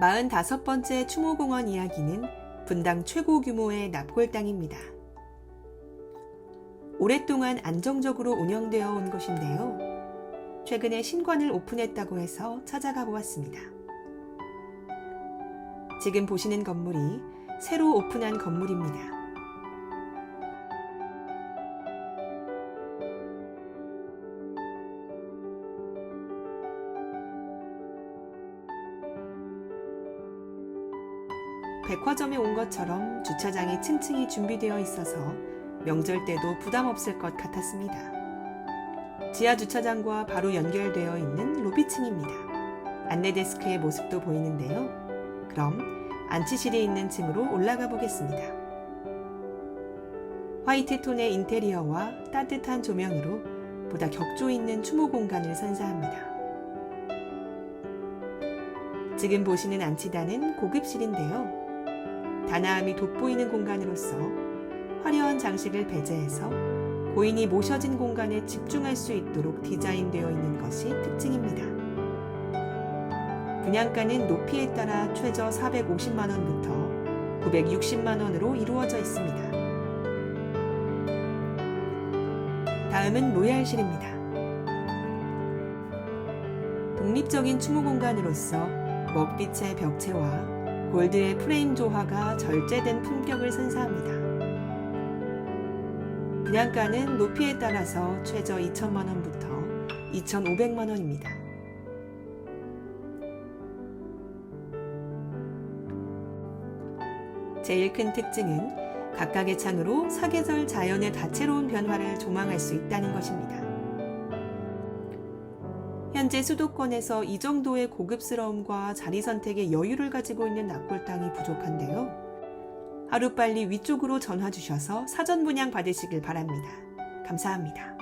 45번째 추모공원 이야기는 분당 최고 규모의 납골 땅입니다. 오랫동안 안정적으로 운영되어 온 곳인데요. 최근에 신관을 오픈했다고 해서 찾아가 보았습니다. 지금 보시는 건물이 새로 오픈한 건물입니다. 백화점에 온 것처럼 주차장이 층층이 준비되어 있어서 명절 때도 부담 없을 것 같았습니다. 지하 주차장과 바로 연결되어 있는 로비층입니다. 안내 데스크의 모습도 보이는데요. 그럼 안치실이 있는 층으로 올라가 보겠습니다. 화이트 톤의 인테리어와 따뜻한 조명으로 보다 격조 있는 추모 공간을 선사합니다. 지금 보시는 안치단은 고급실인데요. 단아함이 돋보이는 공간으로서 화려한 장식을 배제해서 고인이 모셔진 공간에 집중할 수 있도록 디자인되어 있는 것이 특징입니다. 분양가는 높이에 따라 최저 450만 원부터 960만 원으로 이루어져 있습니다. 다음은 로얄실입니다. 독립적인 추모 공간으로서 먹빛의 벽체와 골드의 프레임 조화가 절제된 품격을 선사합니다. 분양가는 높이에 따라서 최저 2천만 원부터 2,500만 원입니다. 제일 큰 특징은 각각의 창으로 사계절 자연의 다채로운 변화를 조망할 수 있다는 것입니다. 현재 수도권에서 이 정도의 고급스러움과 자리 선택의 여유를 가지고 있는 납골 땅이 부족한데요. 하루빨리 위쪽으로 전화 주셔서 사전 분양 받으시길 바랍니다. 감사합니다.